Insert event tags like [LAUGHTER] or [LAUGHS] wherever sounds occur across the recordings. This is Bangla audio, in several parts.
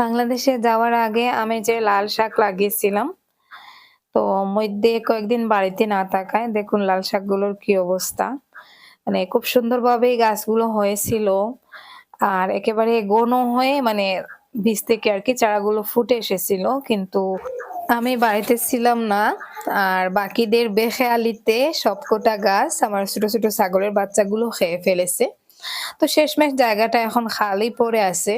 বাংলাদেশে যাওয়ার আগে আমি যে লাল শাক লাগিয়েছিলাম, তো মধ্যে কয়েকদিন বাড়িতে না থাকায় দেখুন লাল শাকগুলোর কি অবস্থা। মানে খুব সুন্দরভাবেই গাছগুলো হয়েছিল আর একেবারে ঘন হয়ে মানে বীজ থেকে আর কি চারাগুলো ফুটে এসেছিল, কিন্তু আমি বাড়িতে ছিলাম না আর বাকিদের বেখেয়ালিতে সবকটা গাছ আমার ছোট ছোট ছাগলের বাচ্চাগুলো খেয়ে ফেলেছে। তো শেষমেশ জায়গাটা এখন খালি পড়ে আছে।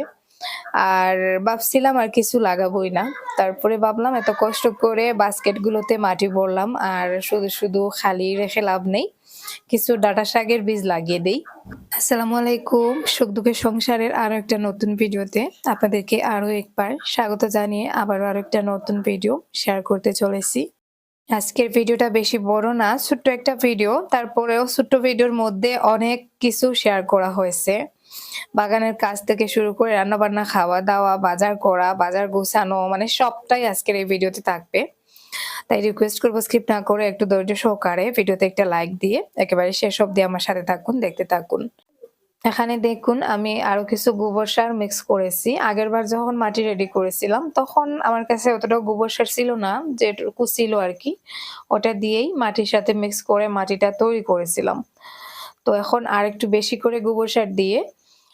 আর ভাবছিলাম আর কিছু লাগাবোই না। তারপরে ভাবলাম এত কষ্ট করে বাস্কেটগুলোতে মাটি ভরলাম, আর শুধু শুধু খালি রেখে লাভ নেই, কিছু ডাটা শাকের বীজ লাগিয়ে দেই। আসসালামু আলাইকুম, সুখ দুঃখের সংসারের আরও একটা নতুন ভিডিওতে আপনাদেরকে আরও একবার স্বাগত জানিয়ে আবারও আরও একটা নতুন ভিডিও শেয়ার করতে চলেছি। আজকের ভিডিওটা বেশি বড় না, ছোট্ট একটা ভিডিও। তারপরেও ছোট্ট ভিডিওর মধ্যে অনেক কিছু শেয়ার করা হয়েছে। বাগানের কাজ থেকে শুরু করে রান্না বান্না খাওয়া দাওয়া বাজার করা, বাজার গোছানো মানে সবটাই আজকের এই ভিডিওতে থাকবে। তাই রিকোয়েস্ট করব স্কিপ না করে একটু ধৈর্য সহকারে ভিডিওতে একটা লাইক দিয়ে একেবারে শেষ অব্দি আমার সাথে থাকুন, দেখতে থাকুন। এখানে দেখুন, আমি আরও কিছু গোবর সার মিক্স করেছি। আগের বার যখন মাটি রেডি করেছিলাম, তখন আমার কাছে অতটা গোবর সার ছিল না, যেটুকু ছিল আর কি। ওটা দিয়েই মাটির সাথে মিক্স করে মাটিটা তৈরি করেছিলাম। তো এখন আর একটু বেশি করে গোবর সার দিয়ে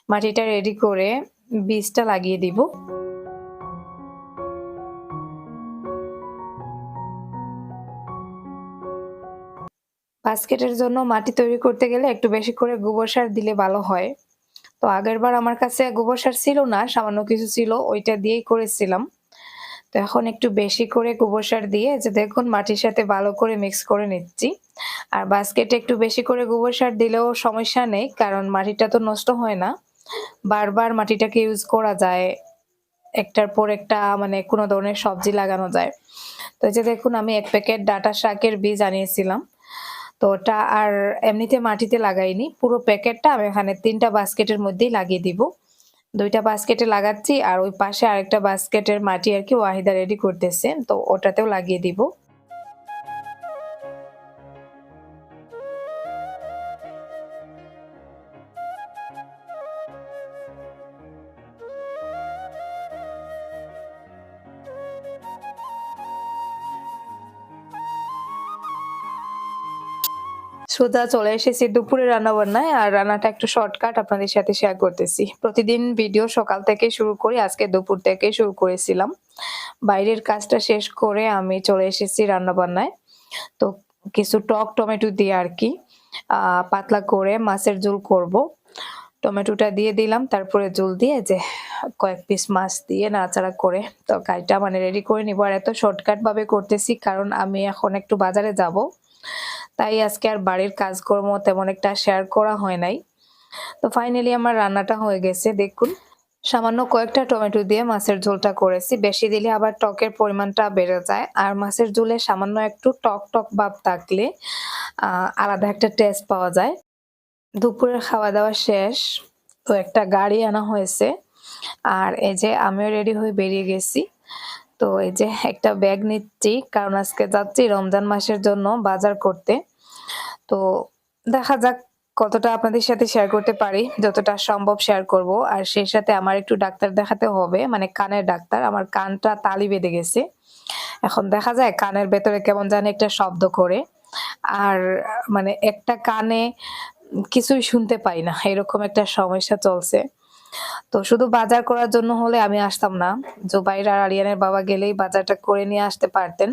মাটিটা রেডি করে বীজটা লাগিয়ে দিব। বাস্কেটের জন্য মাটি তৈরি করতে গেলে একটু বেশি করে গোবর সার দিলে ভালো হয়। তো আগের বার আমার কাছে গোবর সার ছিল না, সামান্য কিছু ছিল, ওইটা দিয়েই করেছিলাম। তো এখন একটু বেশি করে গোবর সার দিয়ে যে দেখুন মাটির সাথে ভালো করে মিক্স করে নিচ্ছি। আর বাস্কেটে একটু বেশি করে গোবর সার দিলেও সমস্যা নেই, কারণ মাটিটা তো নষ্ট হয় না। বারবার মাটিটাকে ইউজ করা যায়, একটার পর একটা মানে কোনো ধরনের সবজি লাগানো যায়। তো যে দেখুন আমি এক প্যাকেট ডাটা শাকের বীজ আনিয়েছিলাম। তো ওটা আর এমনিতে মাটিতে লাগাইনি, পুরো প্যাকেটটা আমি এখানে তিনটা বাস্কেটের মধ্যেই লাগিয়ে দিব। দুইটা বাস্কেটে লাগাচ্ছি আর ওই পাশে আরেকটা বাস্কেটের মাটি আর কি ওয়াহিদা রেডি করতেছে, তো ওটাতেও লাগিয়ে দিব। সোজা চলে এসেছি দুপুরে রান্না বান্নায় আর রান্নাটা একটু শর্টকাট আপনাদের সাথে শেয়ার করতেছি। প্রতিদিন ভিডিও সকাল থেকে শুরু করি, আজকে দুপুর থেকে শুরু করেছিলাম। বাইরের কাজটা শেষ করে আমি চলে এসেছি রান্না বান্নায় তো কিছু টক টমেটো দিয়ে আর কি পাতলা করে মাছের ঝোল করব। টমেটোটা দিয়ে দিলাম, তারপরে ঝোল দিয়ে যে কয়েক পিস মাছ দিয়ে নাড়াচাড়া করে তরকারিটা মানে রেডি করে নিব। আর এত শর্টকাট ভাবে করতেছি, কারণ আমি এখন একটু বাজারে যাব। তাই আজকে আর বাড়ির কাজকর্ম তেমন একটা শেয়ার করা হয় নাই। তো ফাইনালি আমার রান্নাটা হয়ে গেছে, দেখুন। সামান্য কয়েকটা টমেটো দিয়ে মাছের ঝোলটা করেছি, বেশি দিলে আবার টকের পরিমাণটা বেড়ে যায়। আর মাছের ঝোলে সামান্য একটু টক টক ভাব থাকলে আলাদা একটা টেস্ট পাওয়া যায়। দুপুরের খাওয়া দাওয়া শেষ, তো একটা গাড়ি আনা হয়েছে। আর এই যে আমিও রেডি হয়ে বেরিয়ে গেছি। তো এই যে একটা ব্যাগ নিচ্ছি, কারণ আজকে যাচ্ছি রমজান মাসের জন্য বাজার করতে। তো দেখা যাক কতটা আপনাদের সাথে শেয়ার করতে পারি, যতটা সম্ভব শেয়ার করব। আর সেই সাথে আমার একটু ডাক্তার দেখাতে হবে মানে কানের ডাক্তার। আমার কানটা তালি বেঁধে গেছে। এখন দেখা যায় কানের ভেতরে কেমন জানি একটা শব্দ করে। আর মানে একটা কানে কিছুই শুনতে পাই না, এরকম একটা সমস্যা চলছে। তো শুধু বাজার করার জন্য হলে আমি আসতাম না। জুবাইর আর আরিয়ানের বাবা গেলেই বাজারটা করে নিয়ে আসতে পারতেন।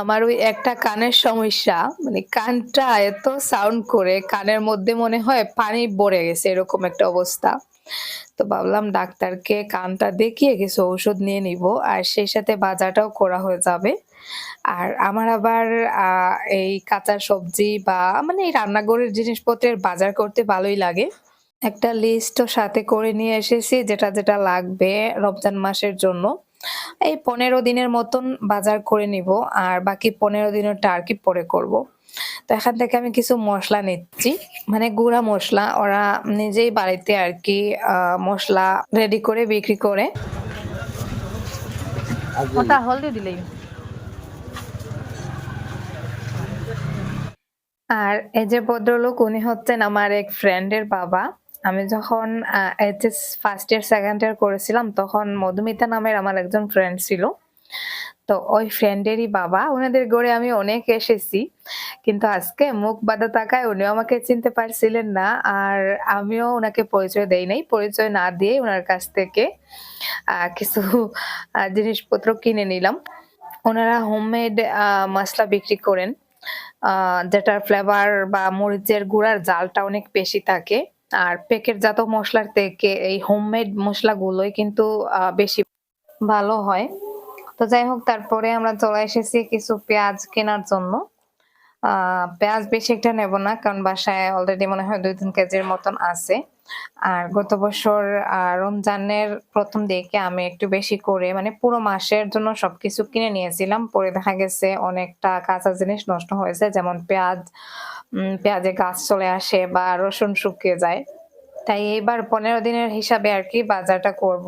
আমার ওই একটা কানের সমস্যা মানে কানটা এত সাউন্ড করে, কানের মধ্যে মনে হয় পানি ভরে গেছে, এরকম একটা অবস্থা। তো ভাবলাম ডাক্তারকে কানটা দেখিয়ে কিছু ঔষধ নিয়ে নিব, আর সেই সাথে বাজারটাও করা হয়ে যাবে। আর আমার আবার এই কাঁচা সবজি বা মানে এই রান্নাঘরের জিনিসপত্রের বাজার করতে ভালোই লাগে। একটা লিস্টও সাথে করে নিয়ে এসেছি যেটা যেটা লাগবে রমজান মাসের জন্য। এই পনেরো দিনের মতন বাজার করে নিব আর বাকি পনেরো দিনেরটা আর কি পরে করব। তো এখান থেকে আমি কিছু মশলা নিচ্ছি। মানে গুঁড়া মশলা ওরা নিজেই বাড়িতে আর কি মশলা রেডি করে বিক্রি করে। ওটা হলদি দিলেই। আর এই যে ভদ্রলোক উনি হচ্ছেন আমার এক ফ্রেন্ডের বাবা। আমি যখন HS first year second year করেছিলাম, তখন মধুমিতা নামের আমার একজন ফ্রেন্ড ছিল। তো ওই ফ্রেন্ডেরই বাবা, ওনাদের গড়ে আমি অনেক এসেছি, কিন্তু আজকে মুখ বাঁধা থাকায় উনিও আমাকে চিনতে পারছিলেন না, আর আমিও ওনাকে পরিচয় দেই নাই। পরিচয় না দিয়ে ওনার কাছ থেকে কিছু জিনিসপত্র কিনে নিলাম। ওনারা হোমমেড মশলা বিক্রি করেন যেটার ফ্লেভার বা মরিচের গুঁড়ার জালটা অনেক বেশি থাকে। আর প্যাকেটজাত মশলার থেকে এই হোমমেড মশলাগুলোই কিন্তু বেশি ভালো হয়। তো যাই হোক, তারপরে আমরা চলে এসেছি কিছু পেঁয়াজ কেনার জন্য। পেঁয়াজ বেশি একটা নেব না, কারণ বাসায় অলরেডি মনে হয় দুই তিন কেজির মতন আছে। আর গত বছর রমজানের প্রথম দিকে আমি একটু বেশি করে মানে পুরো মাসের জন্য সবকিছু কিনে নিয়েছিলাম। পরে দেখা গেছে অনেকটা কাঁচা জিনিস নষ্ট হয়েছে, যেমন পেঁয়াজ পেঁয়াজে গাছ চলে আসে বা রসুন শুকিয়ে যায়। তাই এইবার পনেরো দিনের হিসাবে আর কি বাজারটা করব।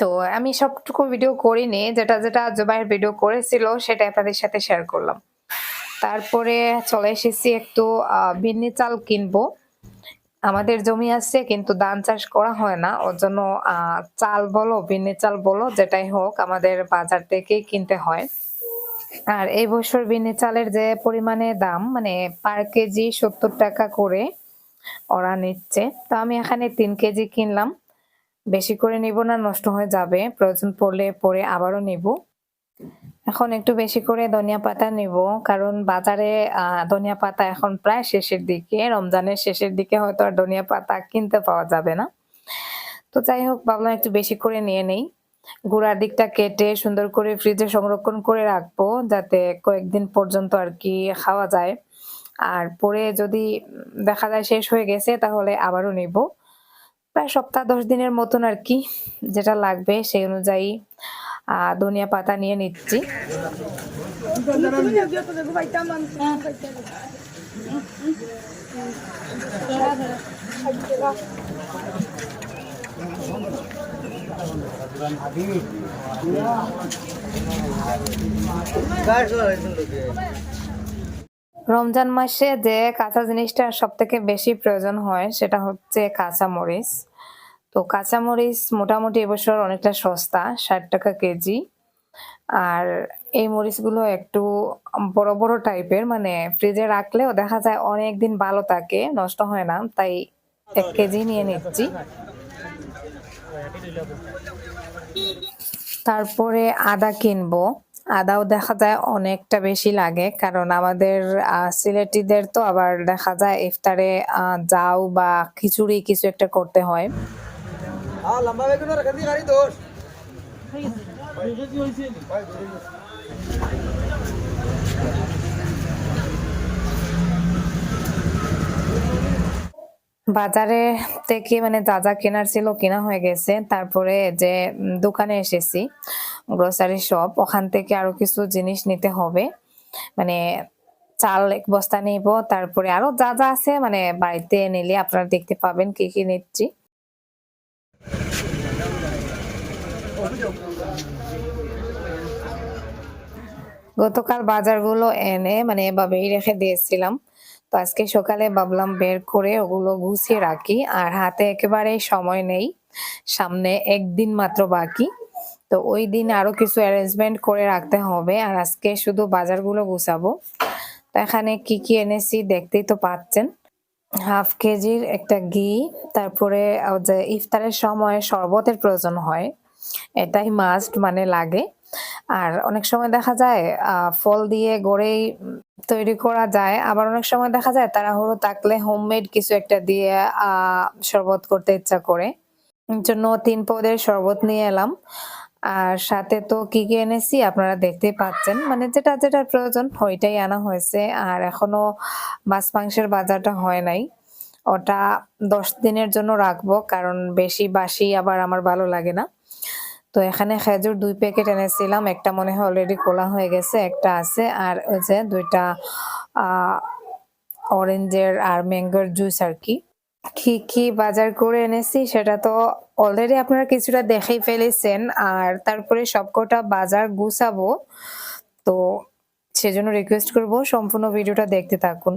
তো আমি সবটুকু ভিডিও করিনি, যেটা যেটা জুবাইর ভিডিও করেছিল সেটা আপনাদের সাথে শেয়ার করলাম। তারপরে চলে এসেছি একটু বিন্নি চাল কিনবো। আমাদের জমি আছে, কিন্তু ধান চাষ করা হয় না। ওর জন্য চাল বলো, বিন্নি চাল বলো, যেটাই হোক আমাদের বাজার থেকেই কিনতে হয়। আর এই বছর বিনে চালের যে পরিমাণে দাম মানে পার কেজি সত্তর টাকা করে ওরা নিচ্ছে। তো আমি এখানে তিন কেজি কিনলাম। বেশি করে নিব না, নষ্ট হয়ে যাবে। প্রয়োজন পড়লে পরে আবারও নিব। এখন একটু বেশি করে ধনিয়া পাতা নিব, কারণ বাজারে ধনিয়া পাতা এখন প্রায় শেষের দিকে। রমজানের শেষের দিকে হয়তো আর ধনিয়া পাতা কিনতে পাওয়া যাবে না। তো যাই হোক, ভাবলাম একটু বেশি করে নিয়ে নেই। গুঁড়ার দিকটা কেটে সুন্দর করে ফ্রিজে সংরক্ষণ করে রাখব, যাতে কয়েকদিন পর্যন্ত আর কি খাওয়া যায়। আর পরে যদি দেখা যায় শেষ হয়ে গেছে, তাহলে আবারও নিব। প্রায় সপ্তাহ দশ দিনের মতন আর কি যেটা লাগবে সেই অনুযায়ী ধনিয়া পাতা নিয়ে নিচ্ছি। রমজান মাসে যে কাঁচা জিনিসটা সব থেকে বেশি প্রয়োজন হয়, সেটা হচ্ছে কাঁচা মরিচ। তো কাঁচা মরিচ মোটামুটি এবছর অনেকটা সস্তা, ষাট টাকা কেজি। আর এই মরিচগুলো একটু বড় বড় টাইপের মানে ফ্রিজে রাখলেও দেখা যায় অনেক দিন ভালো থাকে, নষ্ট হয় না, তাই এক কেজি নিয়ে নিচ্ছি। তারপরে আদা কিনবো। আদাও দেখা যায় অনেকটা বেশি লাগে কারণ আমাদের সিলেটিদের তো আবার দেখা যায় ইফতারে যাও বা খিচুড়ি কিছু একটা করতে হয়। हाँ বাজারে থেকে মানে যা যা কেনার ছিল কেনা হয়ে গেছে। তারপরে যে দোকানে এসেছি গ্রোসারি শপ ওখান থেকে আরও কিছু জিনিস নিতে হবে। মানে চাল এক বস্তা নিব, তারপরে আরও যা যা আছে মানে বাড়িতে নিলে আপনারা দেখতে পাবেন কি কি নিচ্ছি। গতকাল বাজারগুলো এনে মানে এভাবেই রেখে দিয়েছিলাম। তো আজকে সকালে ভাবলাম বের করে ওগুলো গুছিয়ে রাখি, আর হাতে একেবারে সময় নেই, সামনে একদিন মাত্র বাকি। তো ওই দিন আরও কিছু অ্যারেঞ্জমেন্ট করে রাখতে হবে, আর আজকে শুধু বাজারগুলো গুছাবো। তো এখানে কি কি এনেছি দেখতেই তো পাচ্ছেন। হাফ কেজির একটা ঘি, তারপরে ইফতারের সময় শরবতের প্রয়োজন হয়। এটাই মাস্ট মানে লাগে। আর অনেক সময় দেখা যায় ফল দিয়ে গড়েই তৈরি করা যায়। আবার অনেক সময় দেখা যায়, তাড়াহুড়ো থাকলে হোমমেড কিছু একটা দিয়ে শরবত করতে ইচ্ছা করে। জন্য তিন পদের শরবত নিয়ে এলাম। আর সাথে তো কি কি এনেছি আপনারা দেখতেই পাচ্ছেন। মানে যেটা যেটা প্রয়োজন, ওইটাই আনা হয়েছে। আর এখনও মাছ মাংসের বাজারটা হয় নাই। ওটা দশ দিনের জন্য রাখব, কারণ বেশি বাসি আবার আমার ভালো লাগে না। তো এখানে খেজুর দুই প্যাকেট এনেছিলাম। একটা মনে হয় অলরেডি খোলা হয়ে গেছে, একটা আছে। আর ওই যে দুইটা অরেঞ্জের আর ম্যাঙ্গোর জুস আর কি। কি কি বাজার করে এনেছি সেটা তো অলরেডি আপনারা কিছুটা দেখেই ফেলেছেন। আর তারপরে সবকটা বাজার গুছাবো। তো সেজন্য রিকোয়েস্ট করব সম্পূর্ণ ভিডিওটা দেখতে থাকুন।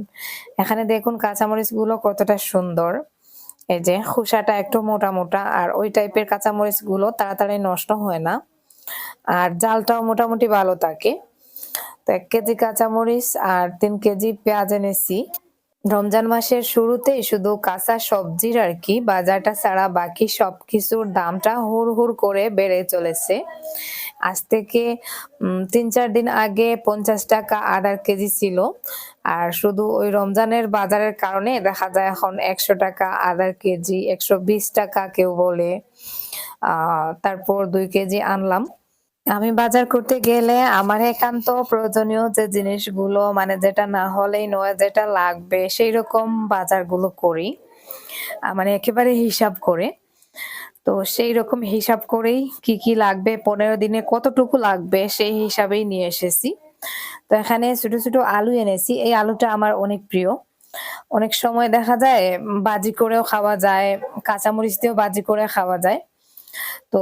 এখানে দেখুন কাঁচামরিচগুলো কতটা সুন্দর। এই যে খোসাটা একটু মোটা মোটা, আর ওই টাইপের কাঁচামরিচগুলো তাড়াতাড়ি নষ্ট হয় না। আর জালটাও মোটামুটি ভালো থাকে। তো এক কেজি কাঁচামরিচ আর তিন কেজি পেঁয়াজ এনেছি। রমজান মাসের শুরুতেই শুধু কাঁচা সবজির আর কি, বাজারটা ছাড়া বাকি সব কিছুর দামটা হুড় হুড় করে বেড়ে চলেছে। আজ থেকে তিন চার দিন আগে পঞ্চাশ টাকা আদার কেজি ছিল। আর শুধু ওই রমজানের বাজারের কারণে দেখা যায় এখন একশো টাকা আদার কেজি, একশো বিশ টাকা কেউ বলে। তারপর দুই কেজি আনলাম। আমি বাজার করতে গেলে আমার একান্ত প্রয়োজনীয় যে জিনিসগুলো মানে যেটা না হলেই নয়, যেটা লাগবে সেই রকম বাজারগুলো করি। মানে একেবারে হিসাব করে। তো সেই রকম হিসাব করেই কি কি লাগবে, পনেরো দিনে কতটুকু লাগবে, সেই হিসাবেই নিয়ে এসেছি। তো এখানে ছোট ছোট আলু এনেছি। এই আলুটা আমার অনেক প্রিয়। অনেক সময় দেখা যায় বাজি করেও খাওয়া যায়, কাঁচামরিচ দিয়েও বাজি করে খাওয়া যায়। তো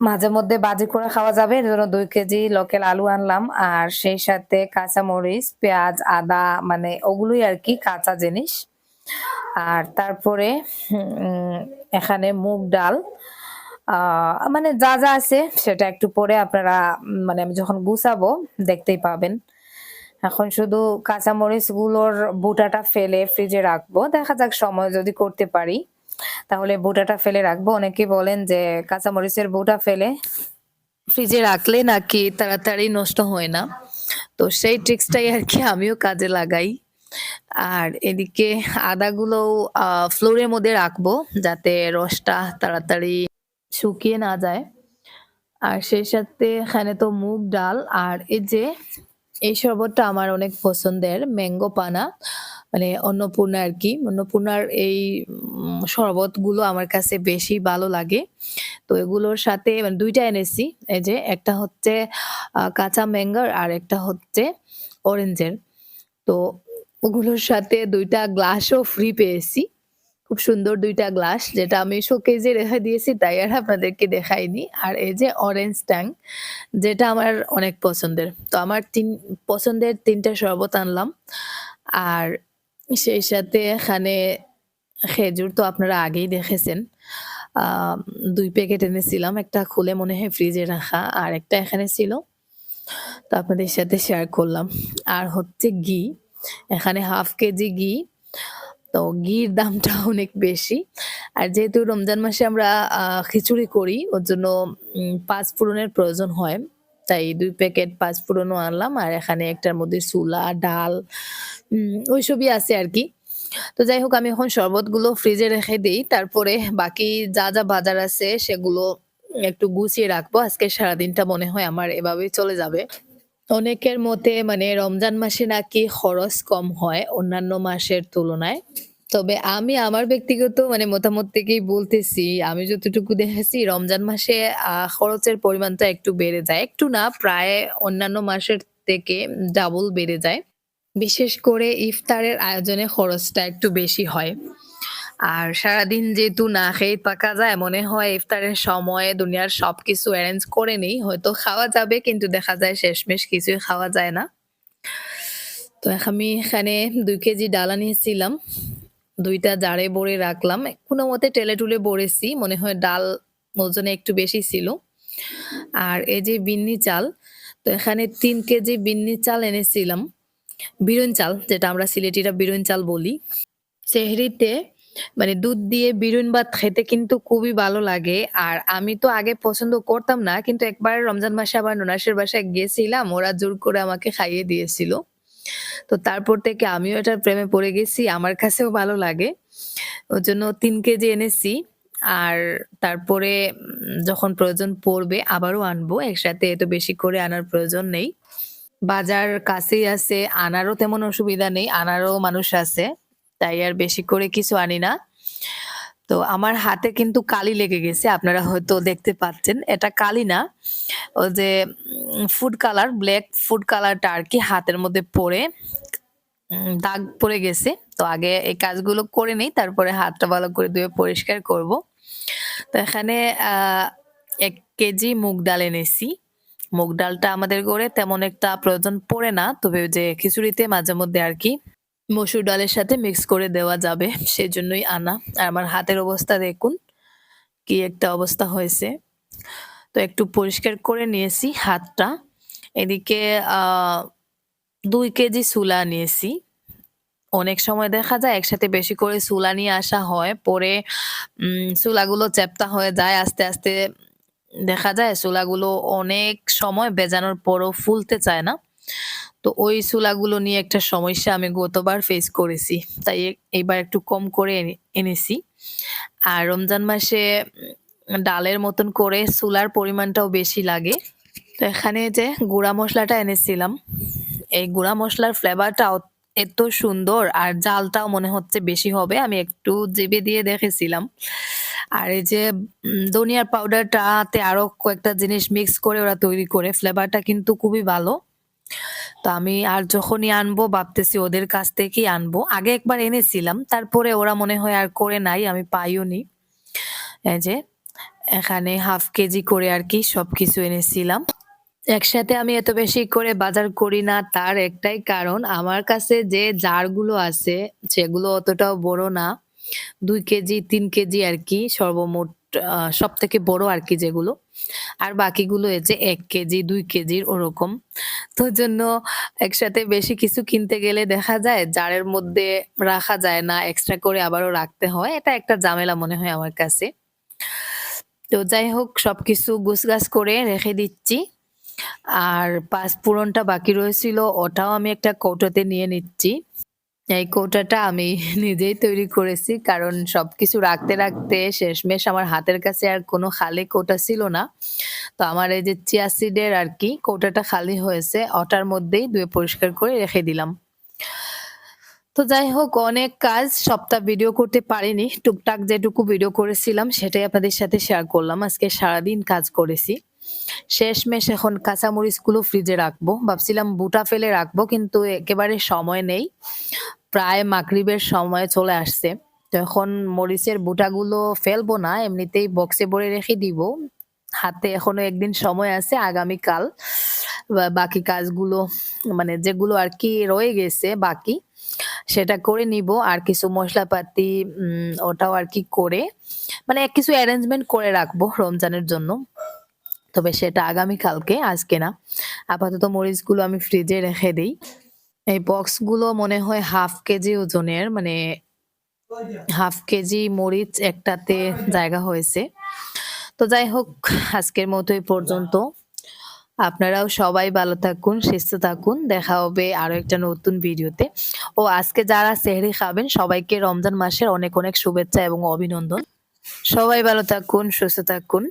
মাঝে মধ্যে বাজি করে খাওয়া যাবে। এর জন্য দুই কেজি লোকাল আলু আনলাম। আর সেই সাথে কাঁচামরিচ, পেঁয়াজ, আদা মানে ওগুলোই আর কি, কাঁচা জিনিস। আর তারপরে এখানে মুগ ডাল। মানে যা যা আছে সেটা একটু পরে আপনারা মানে আমি যখন গুছাবো দেখতেই পাবেন। এখন শুধু কাঁচামরিচগুলোর বুটাটা ফেলে ফ্রিজে রাখব। দেখা যাক সময় যদি করতে পারি। তাহলে বুটাটা ফেলে রাখব। অনেকে বলেন যে কাঁচামরিচের বুটা ফেলে ফ্রিজে রাখলে নাকি তাড়াতাড়ি নষ্ট হয় না। তো সেই ট্রিক্সটাই আর কি আমিও কাজে লাগাই। আর এদিকে আদাগুলো ফ্লোরের মধ্যে রাখব যাতে রসটা তাড়াতাড়ি শুকিয়ে না যায়। আর সেই সাথে এখানে তো মুগ ডাল, আর এই যে এই শরবতটা আমার অনেক পছন্দের ম্যাঙ্গো পানা মানে অন্নপূর্ণা আর কি। অন্নপূর্ণার এই শরবতগুলো আমার কাছে বেশি ভালো লাগে। তো এগুলোর সাথে মানে দুইটা এনেছি, এই যে একটা হচ্ছে কাঁচা ম্যাঙ্গার আর একটা হচ্ছে অরেঞ্জের তো ওগুলোর সাথে দুইটা গ্লাসও ফ্রি পেয়েছি। খুব সুন্দর দুইটা গ্লাস, যেটা আমি শোকেজে রেখে দিয়েছি, তাই আর আপনাদেরকে দেখাইনি। আর এই যে অরেঞ্জ ট্যাং যেটা আমার অনেক পছন্দের। তো আমার তিন, পছন্দের তিনটা শরবত আনলাম। আর সেই সাথে এখানে খেজুর তো আপনারা আগেই দেখেছেন। দুই প্যাকেট এনেছিলাম, একটা খুলে মনে হয় ফ্রিজে রাখা, আর একটা এখানে ছিল। তো আপনাদের সাথে শেয়ার করলাম। আর হচ্ছে ঘি, এখানে হাফ কেজি ঘি। তো ঘির দামটা [LAUGHS] অনেক বেশি। আর যেহেতু রমজান মাসে আমরা খিচুড়ি করি, ওর জন্য পাঁচ ফোড়নের প্রয়োজন হয়। তাই দুই প্যাকেট পাঁচ ফোড়নও আনলাম, আর এখানে একটার মধ্যে চুলা, ডাল ওইসবই আছে আর কি। তো যাই হোক, আমি এখন শরবতগুলো ফ্রিজে রেখে দিই। তারপরে বাকি যা যা বাজার আছে, সেগুলো একটু গুছিয়ে রাখব। আজকে সারাদিনটা মনে হয় আমার এভাবেই চলে যাবে। অনেকের মতে মানে রমজান মাসে নাকি খরচ কম হয় অন্যান্য মাসের তুলনায়। তবে আমি আমার ব্যক্তিগত মানে মতামত থেকেই বলতেছি, আমি যতটুকু দেখেছি রমজান মাসে খরচের পরিমাণটা একটু বেড়ে যায়। একটু না, প্রায় অন্যান্য মাসের থেকে ডাবল বেড়ে যায়। বিশেষ করে ইফতারের আয়োজনে খরচটা একটু বেশি হয়। আর সারাদিন যেহেতু না খেয়ে থাকা যায়, মনে হয় ইফতারের সময় দুনিয়ার সবকিছু অ্যারেঞ্জ করে নেই। হয়তো খাওয়া যাবে, কিন্তু দেখা যায় শেষমেশ কিছুই খাওয়া যায় না। তো আমি এখানে দুই কেজি ডালা নিয়েছিলাম। দুইটা জারে ভরে রাখলাম। কোনো মতে টেলে টুলে ভরেছি মনে হয় ডাল ওজনে একটু বেশি ছিল। আর এই যে বিন্নি চাল, তো এখানে তিন কেজি বিন্নি চাল এনেছিলাম। বিরুন চাল, যেটা আমরা সিলেটিরা বিরুন চাল বলি। সেহরিতে মানে দুধ দিয়ে বিরুন ভাত খেতে কিন্তু খুবই ভালো লাগে। আর আমি তো আগে পছন্দ করতাম না, কিন্তু একবার রমজান মাসে আবার ননাসের বাসায় গেছিলাম ওরা জোর করে আমাকে খাইয়ে দিয়েছিল। তো তারপর থেকে আমিও এটার প্রেমে পড়ে গেছি। আমার কাছেও ভালো লাগে। ওর জন্য তিন কেজি এনেছি। আর তারপরে যখন প্রয়োজন পড়বে আবারও আনব। একসাথে এত বেশি করে আনার প্রয়োজন নেই। বাজার কাছেই আছে। আনারও তেমন অসুবিধা নেই। আনারও মানুষ আছে। তাই আর বেশি করে কিছু আনি না। তো আমার হাতে কিন্তু কালি লেগে গেছে, আপনারা হয়তো দেখতে পাচ্ছেন। এটা কালি না, ও যে ফুড কালার ব্ল্যাক ফুড কালারটা আর কি হাতের মধ্যে পড়ে দাগ পড়ে গেছে। তো আগে এই কাজগুলো করে নেই, তারপরে হাতটা ভালো করে ধুয়ে পরিষ্কার করব। তো এখানে এক কেজি মুগ ডাল এনেছি। মুগ ডালটা আমাদের গড়ে তেমন একটা প্রয়োজন পড়ে না, তবে যে খিচুড়িতে মাঝে মধ্যে আর কি মসুর ডালের সাথে মিক্স করে দেওয়া যাবে, সেজন্যই আনা। আর আমার হাতের অবস্থা দেখুন, কি একটা অবস্থা হয়েছে। তো একটু পরিষ্কার করে নিয়েছি হাতটা। এদিকে দুই কেজি সুলা নিয়েছি। অনেক সময় দেখা যায় একসাথে বেশি করে সুলা নিয়ে আসা হয়, পরে সুলাগুলো চ্যাপ্টা হয়ে যায়, আস্তে আস্তে দেখা যায় সুলাগুলো অনেক সময় বেজানোর পরও ফুলতে চায় না। তো ওই চুলাগুলো নিয়ে একটা সমস্যা আমি গতবার ফেস করেছি। তাই এইবার একটু কম করে এনে- এনেছি। আর রমজান মাসে ডালের মতন করে চুলার পরিমাণটাও বেশি লাগে। তো এখানে যে গুঁড়া মশলাটা এনেছিলাম, এই গুঁড়া মশলার ফ্লেভারটা এত সুন্দর আর জালটাও মনে হচ্ছে বেশি হবে, আমি একটু জিভে দিয়ে দেখেছিলাম। আর এই যে ধনিয়ার পাউডারটাতে আরও কয়েকটা জিনিস মিক্স করে ওরা তৈরি করে ফ্লেভারটা কিন্তু খুবই ভালো। তো আমি আর যখনই আনব ভাবতেছি ওদের কাছ থেকেই আনব। আগে একবার এনেছিলাম, তারপরে ওরা মনে হয় আর করে নাই, আমি পাইও নি। যে, এখানে হাফ কেজি করে আর কি সব কিছু এনেছিলাম। একসাথে আমি এত বেশি করে বাজার করি না, তার একটাই কারণ আমার কাছে যে জারগুলো আছে, সেগুলো অতটাও বড় না। দুই কেজি, তিন কেজি আর কি সর্বমোট। সব থেকে বড় আর কি যেগুলো। আর বাকিগুলো এই যে এক কেজি, দুই কেজির ওরকম। তো জন্য একসাথে বেশি কিছু কিনতে গেলে দেখা যায় জারের মধ্যে রাখা যায় না এক্সট্রা করে আবারও রাখতে হয়। এটা একটা ঝামেলা মনে হয় আমার কাছে। তো যাই হোক, সবকিছু গুছগাছ করে রেখে দিচ্ছি। আর পাঁচফোড়নটা বাকি রয়েছিল, ওটাও আমি একটা কৌটোতে নিয়ে নিচ্ছি। এই কৌটাটা আমি [LAUGHS] নিজেই তৈরি করেছি, কারণ সবকিছু রাখতে রাখতে শেষমেশ আমার হাতের কাছে আর কোনো খালি কৌটা ছিল না। তো আমার এই যে চিয়া সিডের আর কি কৌটাটা খালি হয়েছে, ওটার মধ্যেই ধুয়ে পরিষ্কার করে রেখে দিলাম। তো যাই হোক, অনেক কাজ, সপ্তাহ ভিডিও করতে পারিনি, টুকটাক যেটুকু ভিডিও করেছিলাম সেটাই আপনাদের সাথে শেয়ার করলাম। আজকে সারাদিন কাজ করেছি। শেষমেশ এখন কাঁচামরিচগুলো ফ্রিজে রাখব। ভাবছিলাম বুটা ফেলে রাখব, কিন্তু একেবারে সময় নেই। প্রায় মাকরিবের সময় চলে আসছে। তো এখন মরিচের বুটাগুলো ফেলব না, এমনিতেই বক্সে ভরে রেখে দিব। হাতে এখনও একদিন সময় আছে, আগামীকাল। বাকি কাজগুলো মানে যেগুলো আর কি রয়ে গেছে বাকি, সেটা করে নিব। আর কিছু মশলাপাতি ওটাও আর কি করে মানে কিছু অ্যারেঞ্জমেন্ট করে রাখব রমজানের জন্য। তবে সেটা আগামী কালকে আজকে না। আপাতত মরিচগুলো আমি ফ্রিজে রেখে দিই। এই বক্সগুলো মনে হয় হাফ কেজি ওজনের মানে হাফ কেজি মরিচ একটাতে জায়গা হয়েছে। তো যাই হোক, আজকের মতো এই পর্যন্ত। আপনারাও সবাই ভালো থাকুন, সুস্থ থাকুন। দেখা হবে আরও একটা নতুন ভিডিওতে। ও, আজকে যারা সেহরি খাবেন, সবাইকে রমজান মাসের অনেক অনেক শুভেচ্ছা এবং অভিনন্দন। সবাই ভালো থাকুন, সুস্থ থাকুন।